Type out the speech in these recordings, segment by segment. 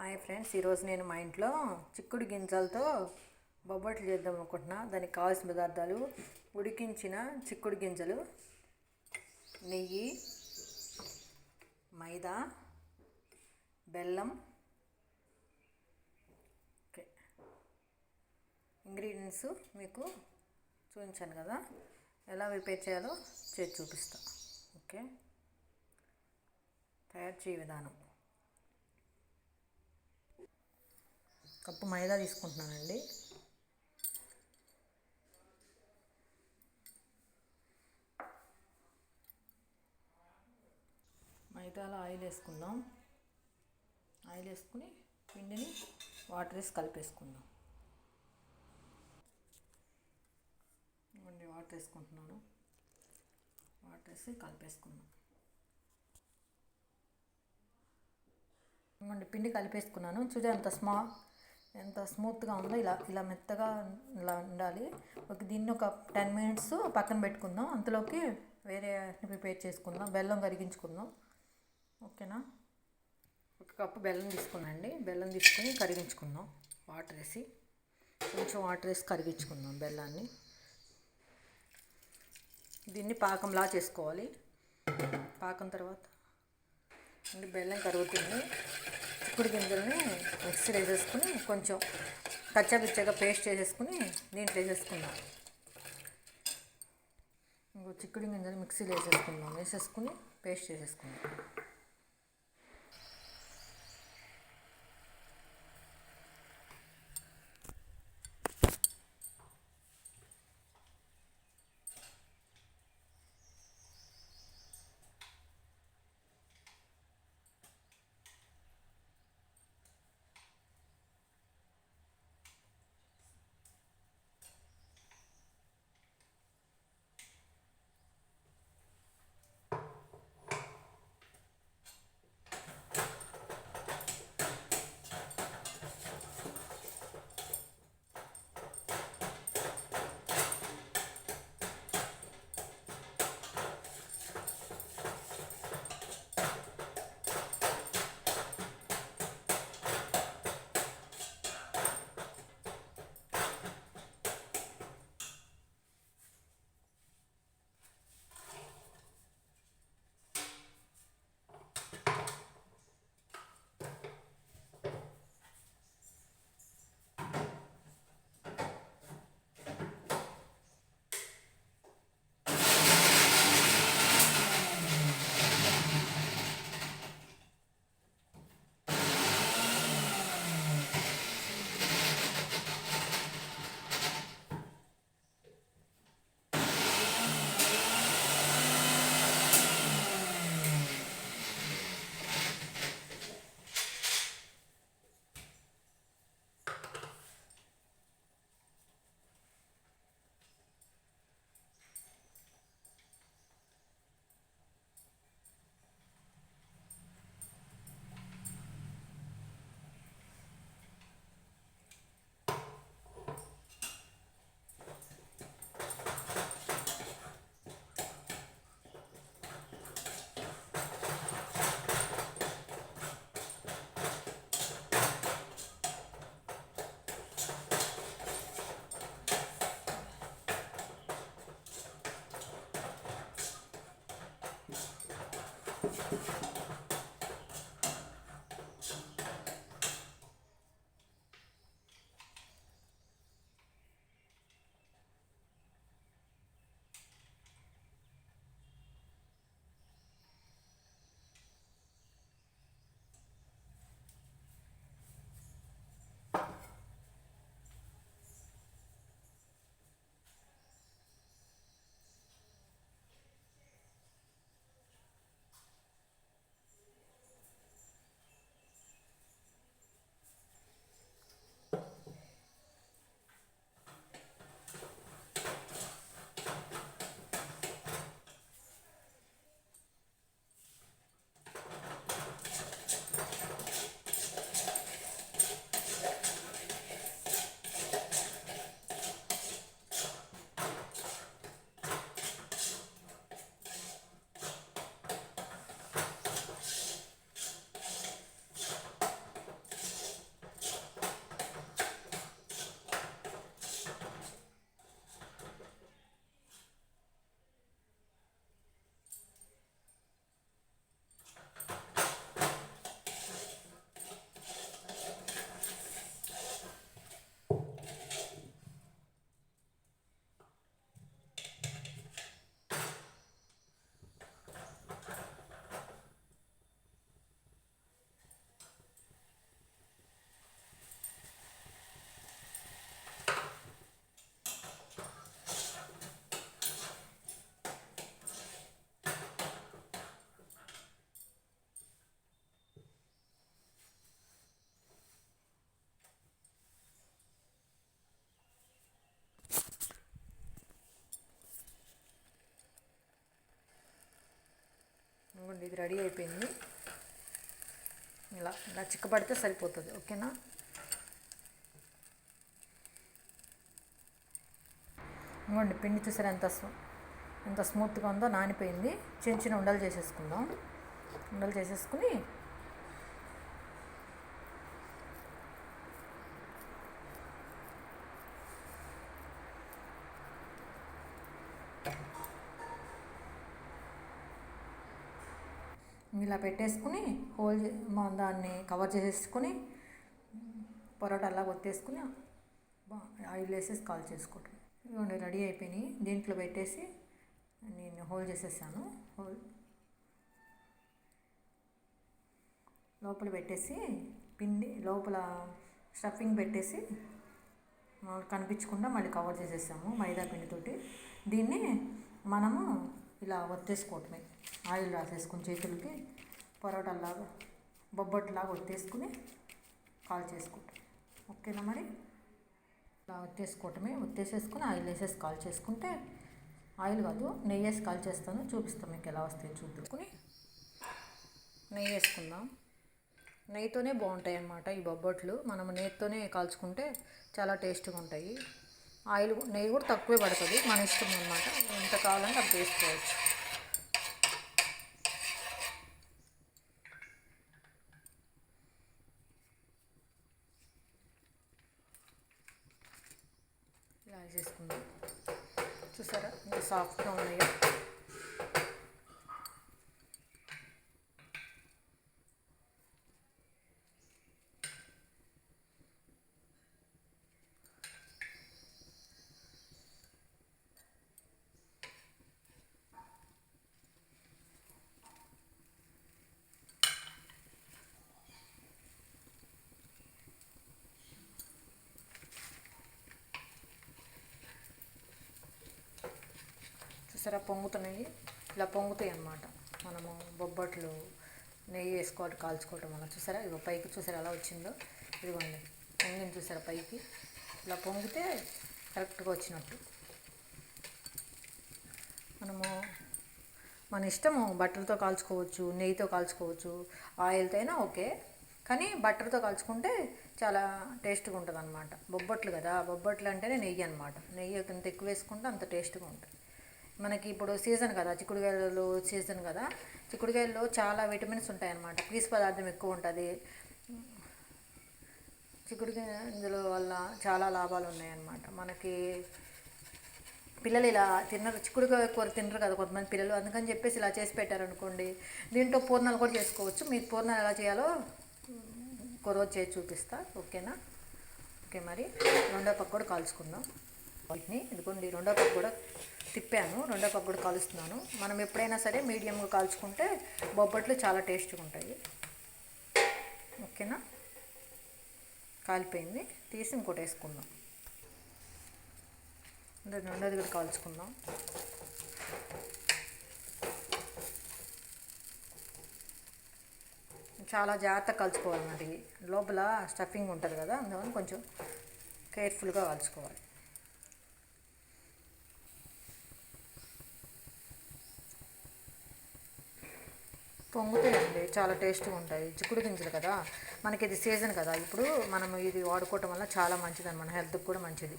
Hi friends ఈరోజు నేను మా ఇంట్లో చిక్కుడు గింజలతో బొబ్బట్లు చేద్దాం అనుకుంటున్నా. దానికి కావాల్సిన పదార్థాలు ఉడికించిన చిక్కుడు గింజలు నెయ్యి మైదా బెల్లం ఓకే. ఇంగ్రీడియంట్స్ మీకు చూపించాను కదా. ఎలా ప్రిపేర్ చేయాలో చేసి చూపిస్తా. ఓకే? తయారు చేయ విధానం. కప్పు మైదా తీసుకుంటున్నానండి. మైదాలో ఆయిల్ వేసుకుందాం. ఆయిల్ వేసుకుని పిండిని వాటర్ వేసి కలిపేసుకుందాం. ఇవ్వండి వాటర్ వేసుకుంటున్నాను. వాటర్ వేసి కలిపేసుకుందాం. ఇవ్వండి పిండి కలిపేసుకున్నాను. చూడ ఎంత స్మా ఎంత స్మూత్గా ఉందో ఇలా ఇలా మెత్తగా ఇలా ఉండాలి. ఒక దీన్ని ఒక టెన్ మినిట్స్ పక్కన పెట్టుకుందాం. అంతలోకి వేరే ప్రిపేర్ చేసుకుందాం. బెల్లం కరిగించుకుందాం. ఓకేనా? ఒక కప్పు బెల్లం తీసుకున్నాండి. బెల్లం తీసుకుని కరిగించుకుందాం. వాటర్ వేసి కొంచెం వాటర్ వేసి కరిగించుకుందాం బెల్లాన్ని. దీన్ని పాకంలా చేసుకోవాలి. పాకం తర్వాత. అంటే బెల్లం కరుగుతుంది. చిక్కుడు గింజల్ని మిక్సీ వేసేసుకుని కొంచెం కచ్చాపిచ్చగా పేస్ట్ చేసేసుకుని దీంట్లో వేసేసుకుందాం. ఇంకో చిక్కుడు గింజలు మిక్సీలో వేసేసుకుందాం. వేసేసుకుని పేస్ట్ చేసేసుకుందాం. ఇదిగోండి ఇది రెడీ అయిపోయింది. ఇలా ఇలా చిక్కబడితే సరిపోతుంది ఓకేనా? ఇదిగోండి పిండి చూసారా ఎంత ఎంత స్మూత్గా ఉందో నానిపోయింది. చిన్న చిన్న ఉండలు చేసేసుకుందాం. ఉండలు చేసేసుకుని ఇలా పెట్టేసుకుని హోల్ చే- దాన్ని కవర్ చేసేసుకుని పొరోటాలా కొట్టేసుకుని బా- ఆయిల్ వేసేసి కాల్ చేసుకోవటం ఇవన్నీ రెడీ అయిపోయినాయి. దీంట్లో పెట్టేసి నేను హోల్ చేసేసాను. హోల్ లోపల పెట్టేసి పిండి లోపల స్టఫింగ్ పెట్టేసి కనిపించకుండా మళ్ళీ కవర్ చేసేసాము మైదా పిండితోటి. దీన్ని మనము ఇలా ఒత్తేసుకోవటమే. ఆయిల్ రాసేసుకుని చేతులకి పరోటాలాగా బొబ్బట్లాగా ఒత్తేసుకుని కాల్ చేసుకుంటాం ఓకేనా మరి? ఇలా ఒత్తేసుకోవటమే. ఒత్తేసేసుకుని ఆయిల్ వేసేసి కాల్ చేసుకుంటే ఆయిల్ కాదు నెయ్యి వేసి కాల్ చేస్తాను. చూపిస్తాను మీకు ఎలా వస్తాయి చూద్దుకుని నెయ్యి వేసుకుందాం. నెయ్యితోనే బాగుంటాయి అన్నమాట ఈ బొబ్బట్లు. మనం నెయ్యితోనే కాల్చుకుంటే చాలా టేస్ట్గా ఉంటాయి. ఆయిల్ నెయ్యి కూడా తక్కువే పడుతుంది మన ఇష్టం అనమాట ఎంత కావాలంటే అప్పుడు వేసుకోవచ్చు. ఇలా వేసేసుకుందాం. చూసారా సాఫ్ట్గా ఉన్నాయో? చూసారా పొంగుతున్నాయి ఇలా పొంగుతాయి అన్నమాట. మనము బొబ్బట్లు నెయ్యి వేసుకోవాలి కాల్చుకోవటం వల్ల. చూసారా? ఇదిగో పైకి చూసారా ఎలా వచ్చిందో? ఇదిగోండి పొంగింది చూసారా పైకి? ఇలా పొంగితే కరెక్ట్గా వచ్చినట్టు. మనము మన ఇష్టము బట్టలతో కాల్చుకోవచ్చు నెయ్యితో కాల్చుకోవచ్చు ఆయిల్తో అయినా ఓకే. కానీ బట్టర్తో కాల్చుకుంటే చాలా టేస్ట్గా ఉంటుంది అనమాట బొబ్బట్లు కదా బొబ్బట్లు అంటేనే నెయ్యి అనమాట నెయ్యి ఎంత ఎక్కువ వేసుకుంటే అంత టేస్ట్గా ఉంటుంది. మనకి ఇప్పుడు సీజన్ కదా చిక్కుడుకాయలు సీజన్ కదా చిక్కుడుకాయల్లో చాలా విటమిన్స్ ఉంటాయన్నమాట. పీసు పదార్థం ఎక్కువ ఉంటుంది. చిక్కుడుకాయ ఇందులో వల్ల చాలా లాభాలు ఉన్నాయన్నమాట. మనకి పిల్లలు ఇలా తినరు చిక్కుడుకాయ కూర తినరు కదా కొంతమంది పిల్లలు అందుకని చెప్పేసి ఇలా చేసి పెట్టారనుకోండి దీంట్లో పూర్ణాలు కూడా చేసుకోవచ్చు. మీకు పూర్ణాలు ఎలా చేయాలో కొరవ చేసి చూపిస్తా ఓకేనా? ఓకే మరి రెండో పక్క కూడా కాల్చుకుందాం. వీటిని. ఇదిగోండి రెండో పక్క కూడా తిప్పాను. రెండో పక్క కూడా కాలుస్తున్నాను. మనం ఎప్పుడైనా సరే మీడియంగా కాల్చుకుంటే బొబ్బట్లు చాలా టేస్ట్గా ఉంటాయి. ఓకేనా? కాలిపోయింది. తీసి ఇంకోటి వేసుకుందాం. అంటే రెండోది కూడా కాల్చుకుందాం. చాలా జాగ్రత్తగా కలుసుకోవాలి మరి. లోపల స్టఫింగ్ ఉంటుంది కదా అందువల్ల కొంచెం కేర్ఫుల్గా కలుసుకోవాలి పొంగుతాయండి. చాలా టేస్ట్గా ఉంటాయి. చిక్కుడు గింజలు కదా. మనకి ఇది సీజన్ కదా. ఇప్పుడు మనం ఇది వాడుకోవటం వల్ల చాలా మంచిది మన హెల్త్కి కూడా మంచిది.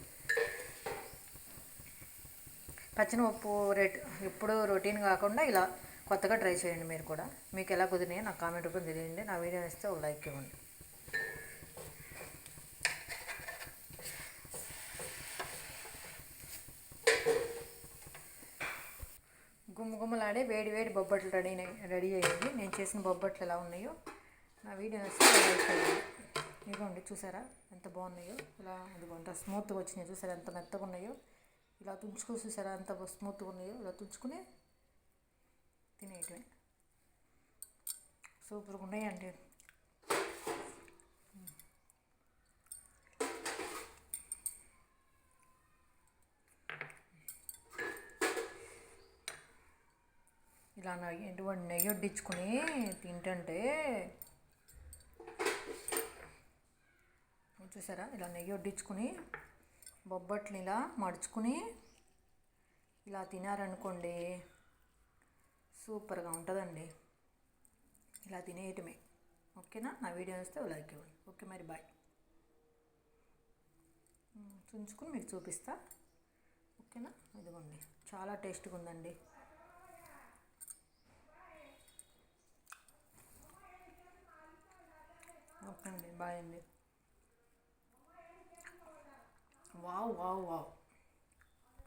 పచ్చినపప్పు రేట్ ఇప్పుడు రొటీన్ కాకుండా ఇలా కొత్తగా ట్రై చేయండి మీరు కూడా. మీకు ఎలా కుదిరినాయో నాకు కామెంట్ రూపంలో తెలియండి. నా వీడియో ఇస్తే ఒక లైక్ ఇవ్వండి. గుమ్మగుమ్మలాడే వేడి వేడి బొబ్బట్లు రెడీ రెడీ అయ్యింది నేను చేసిన బొబ్బట్లు ఎలా ఉన్నాయో నా వీడియో ఇస్తే లైక్ ఇదిగోండి చూసారా? ఎంత బాగున్నాయో. ఇలా ఇదిగోండి స్మూత్గా వచ్చినాయి. చూసారా? ఎంత మెత్తగా ఉన్నాయో. ఇలా తుంచుకుని చూసారా? ఎంత స్మూత్గా ఉన్నాయో. ఇలా తుంచుకుని తినేయటమే. సూపర్గా ఉన్నాయండి. ఇలా నెయ్యి ఎటువంటి నెయ్యి వడ్డించుకుని తింటుంటే? చూసారా? ఇలా నెయ్యి వడ్డించుకుని బొబ్బట్లు ఇలా మడుచుకుని ఇలా తినారనుకోండి సూపర్గా ఉంటుందండి. ఇలా తినేయటమే. ఓకేనా? నా వీడియో వస్తే లైక్ ఇవ్వండి. ఓకే మరి బాయ్. చుంచుకుని మీకు చూపిస్తా. ఓకేనా? ఇదిగోండి. చాలా టేస్ట్గా ఉందండి. ఓకే అండి బాయ్ అండి. Wow wow wow.